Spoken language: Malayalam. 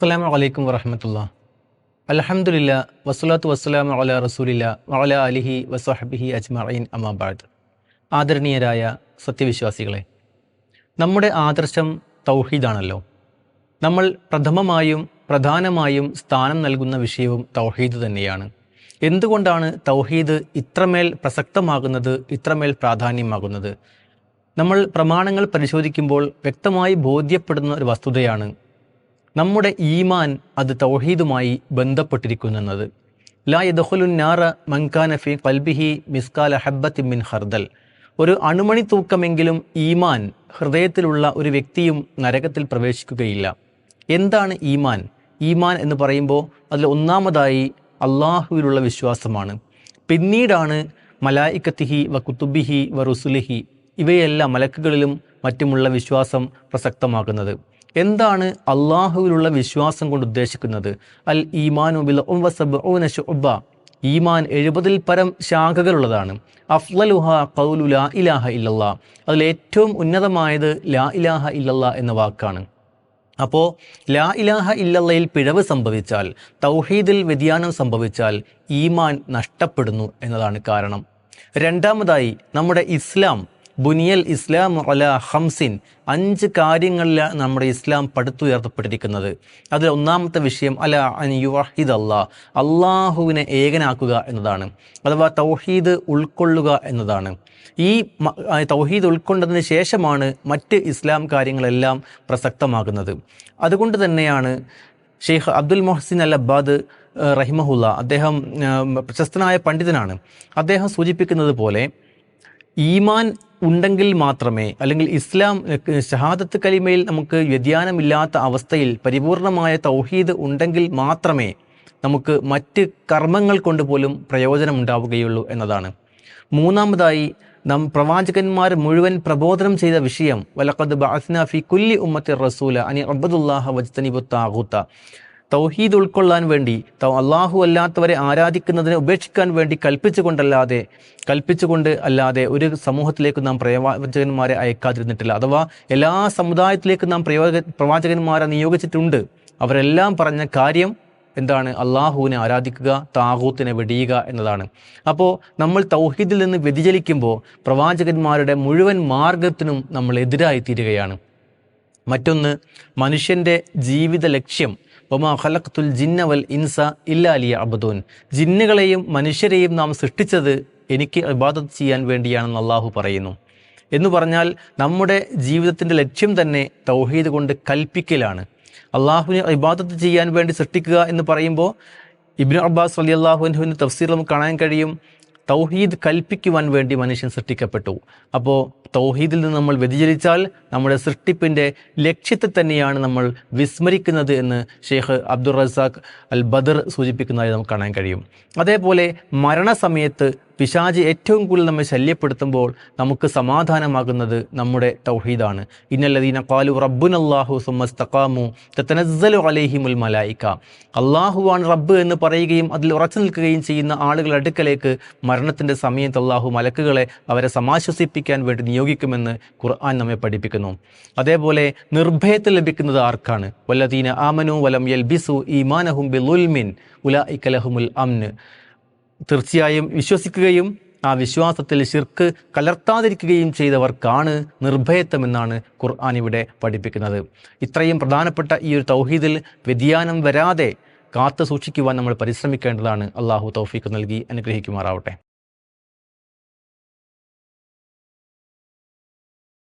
അസ്സാം വലൈക്കും വറഹമത്തുള്ള. അലഹമുല്ല വസ്സലാത്തു വസ്സലാം അല റസൂലില്ല വഅല അലിഹി വസ്വഹബിഹി അജ്മഈൻ അമാബാദ് ആദരണീയരായ സത്യവിശ്വാസികളെ നമ്മുടെ ആദർശം തൗഹീദാണല്ലോ. നമ്മൾ പ്രഥമമായും പ്രധാനമായും സ്ഥാനം നൽകുന്ന വിഷയവും തൗഹീദ് തന്നെയാണ്. എന്തുകൊണ്ടാണ് തൗഹീദ് ഇത്രമേൽ പ്രസക്തമാകുന്നത് ഇത്രമേൽ പ്രാധാന്യമാകുന്നത്? നമ്മൾ പ്രമാണങ്ങൾ പരിശോധിക്കുമ്പോൾ വ്യക്തമായി ബോധ്യപ്പെടുന്ന ഒരു വസ്തുതയാണ് നമ്മുടെ ഈമാൻ അത് തൗഹീദുമായി ബന്ധപ്പെട്ടിരിക്കുന്നത് ലാ യദഖുലുൻ നാറ മൻകാന ഫി ഖൽബിഹി മിസ്കാല ഹബ്ബത്തി മിൻ ഹർദൽ ഒരു അണുമണി തൂക്കമെങ്കിലും ഈമാൻ ഹൃദയത്തിലുള്ള ഒരു വ്യക്തിയും നരകത്തിൽ പ്രവേശിക്കുകയില്ല. എന്താണ് ഈമാൻ? ഈമാൻ എന്ന് പറയുമ്പോൾ അതിൽ ഒന്നാമതായി അള്ളാഹുവിലുള്ള വിശ്വാസമാണ്. പിന്നീടാണ് മലായിക്കത്തിഹി വ കുത്തുബിഹി വ റുസുലിഹി ഇവയെല്ലാം മലക്കുകളിലും മറ്റുമുള്ള വിശ്വാസം പ്രസക്തമാക്കുന്നത് എന്താണ് അള്ളാഹുവിലുള്ള വിശ്വാസം കൊണ്ട് ഉദ്ദേശിക്കുന്നത്? അൽ ഈമാനു ബിൽ ഈമാൻ എഴുപതിൽ പരം ശാഖകളുള്ളതാണ്. അഫ്ലലുഹ കൗലു ലാ ഇലാഹ ഇല്ലല്ല. അതിൽ ഏറ്റവും ഉന്നതമായത് ലാ ഇലാഹ ഇല്ലല്ല എന്ന വാക്കാണ്. അപ്പോൾ ലാ ഇലാഹ ഇല്ലല്ലയിൽ പിഴവ് സംഭവിച്ചാൽ തൗഹീദിൽ വ്യതിയാനം സംഭവിച്ചാൽ ഈമാൻ നഷ്ടപ്പെടുന്നു എന്നതാണ് കാരണം. രണ്ടാമതായി നമ്മുടെ ഇസ്ലാം ബുനിയൽ ഇസ്ലാം അല ഹംസിൻ അഞ്ച് കാര്യങ്ങളിലാണ് നമ്മുടെ ഇസ്ലാം പടുത്തുയർത്തപ്പെട്ടിരിക്കുന്നത്. അതിൽ ഒന്നാമത്തെ വിഷയം അല അനുവാഹിദ് അള്ളാഹ് അള്ളാഹുവിനെ ഏകനാക്കുക എന്നതാണ് അഥവാ തൗഹീദ് ഉൾക്കൊള്ളുക എന്നതാണ്. ഈ തൗഹീദ് ഉൾക്കൊണ്ടതിന് ശേഷമാണ് മറ്റ് ഇസ്ലാം കാര്യങ്ങളെല്ലാം പ്രസക്തമാകുന്നത്. അതുകൊണ്ട് തന്നെയാണ് ഷെയ്ഖ് അബ്ദുൽ മൊഹസിൻ അൽ അബ്ബാദ് റഹിമഹുല്ല അദ്ദേഹം പ്രശസ്തനായ പണ്ഡിതനാണ്. അദ്ദേഹം സൂചിപ്പിക്കുന്നത് പോലെ ഈമാൻ ഉണ്ടെങ്കിൽ മാത്രമേ അല്ലെങ്കിൽ ഇസ്ലാം ഷഹാദത്ത് കലിമയിൽ നമുക്ക് വ്യതിയാനമില്ലാത്ത അവസ്ഥയിൽ പരിപൂർണമായ തൗഹീദ് ഉണ്ടെങ്കിൽ മാത്രമേ നമുക്ക് മറ്റ് കർമ്മങ്ങൾ കൊണ്ട് പോലും പ്രയോജനം ഉണ്ടാവുകയുള്ളൂ എന്നതാണ്. മൂന്നാമതായി നാം പ്രവാചകന്മാർ മുഴുവൻ പ്രബോധനം ചെയ്ത വിഷയം വലക്കത് ബാസ്ന ഫി കുല്ലി ഉമ്മത്തി റസൂല അനി അബ്ദുല്ലാഹ വജ്തനിബുത്താഹൂത്ത തൗഹീദ് ഉൾക്കൊള്ളാൻ വേണ്ടി അള്ളാഹു അല്ലാത്തവരെ ആരാധിക്കുന്നതിനെ ഉപേക്ഷിക്കാൻ വേണ്ടി കൽപ്പിച്ചുകൊണ്ടല്ലാതെ കൽപ്പിച്ചുകൊണ്ട് അല്ലാതെ ഒരു സമൂഹത്തിലേക്ക് നാം പ്രവാചകന്മാരെ അയക്കാതിരുന്നിട്ടില്ല. അഥവാ എല്ലാ സമുദായത്തിലേക്കും നാം പ്രയോഗ പ്രവാചകന്മാരെ നിയോഗിച്ചിട്ടുണ്ട്. അവരെല്ലാം പറഞ്ഞ കാര്യം എന്താണ്? അള്ളാഹുവിനെ ആരാധിക്കുക താഹൂത്തിനെ വെടിയുക എന്നതാണ്. അപ്പോൾ നമ്മൾ തൗഹീദിൽ നിന്ന് വ്യതിചലിക്കുമ്പോൾ പ്രവാചകന്മാരുടെ മുഴുവൻ മാർഗത്തിനും നമ്മൾ എതിരായി തീരുകയാണ്. മറ്റൊന്ന് മനുഷ്യന്റെ ജീവിത ലക്ഷ്യം ഒമാ ജിന്ന വൽ ഇൻസ ഇല്ലാലിയ അബദൂൻ ജിന്നുകളെയും മനുഷ്യരെയും നാം സൃഷ്ടിച്ചത് എനിക്ക് ഇബാദത്ത് ചെയ്യാൻ വേണ്ടിയാണെന്ന് അള്ളാഹു പറയുന്നു. എന്ന് പറഞ്ഞാൽ നമ്മുടെ ജീവിതത്തിന്റെ ലക്ഷ്യം തന്നെ തൗഹീദ് കൊണ്ട് കൽപ്പിക്കലാണ്. അള്ളാഹുവിനെ ഇബാദത്ത് ചെയ്യാൻ വേണ്ടി സൃഷ്ടിക്കുക എന്ന് പറയുമ്പോൾ ഇബ്നു അബ്ബാസ് അലി അള്ളാഹുവിന്റെ തഫ്സീർ നമുക്ക് കാണാൻ കഴിയും. തൗഹീദ് കൽപ്പിക്കുവാൻ വേണ്ടി മനുഷ്യൻ സൃഷ്ടിക്കപ്പെട്ടു. അപ്പോൾ തൗഹീദിൽ നിന്ന് നമ്മൾ വ്യതിചലിച്ചാൽ നമ്മുടെ സൃഷ്ടിപ്പിന്റെ ലക്ഷ്യത്തെ തന്നെയാണ് നമ്മൾ വിസ്മരിക്കുന്നത് എന്ന് ഷെയ്ഖ് അബ്ദുൾ റസാഖ് അൽ ബദർ സൂചിപ്പിക്കുന്നതായി നമുക്ക് കാണാൻ കഴിയും. അതേപോലെ മരണസമയത്ത് പിശാജ് ഏറ്റവും കൂടുതൽ നമ്മെ ശല്യപ്പെടുത്തുമ്പോൾ നമുക്ക് സമാധാനമാകുന്നത് നമ്മുടെ തൗഹീദാണ്. ഇന്നല്ലദീന കാലു റബ്ബുൻ അള്ളാഹു സുമസ്തഖാമു തത്തനസ്സലു അലൈഹിമുൽ മലായിക്ക അള്ളാഹുവാണ് റബ്ബ് എന്ന് പറയുകയും അതിൽ ഉറച്ചു നിൽക്കുകയും ചെയ്യുന്ന ആളുകളുടെ അടുക്കലേക്ക് മരണത്തിന്റെ സമയത്ത് അള്ളാഹു മലക്കുകളെ അവരെ സമാശ്വസിപ്പിക്കാൻ വേണ്ടി നിയോഗിക്കുമെന്ന് ഖുർആൻ നമ്മെ പഠിപ്പിക്കുന്നു. അതേപോലെ നിർഭയത്തിൽ ലഭിക്കുന്നത് ആർക്കാണ്? വല്ലദീന ആമനു വലം യൽബിസു ഈമാനഹും ഉൽമിൻ ഉല ഇക്കലഹുമുൽ അംന്. തീർച്ചയായും വിശ്വസിക്കുകയും ആ വിശ്വാസത്തിൽ ശിർക്ക് കലർത്താതിരിക്കുകയും ചെയ്തവർക്കാണ് നിർഭയത്വമെന്നാണ് ഖുർആൻ ഇവിടെ പഠിപ്പിക്കുന്നത്. ഇത്രയും പ്രധാനപ്പെട്ട ഈ ഒരു തൗഹീദിൽ വ്യതിയാനം വരാതെ കാത്തു സൂക്ഷിക്കുവാൻ നമ്മൾ പരിശ്രമിക്കേണ്ടതാണ്. അള്ളാഹു തൗഫീഖ് നൽകി അനുഗ്രഹിക്കുമാറാവട്ടെ.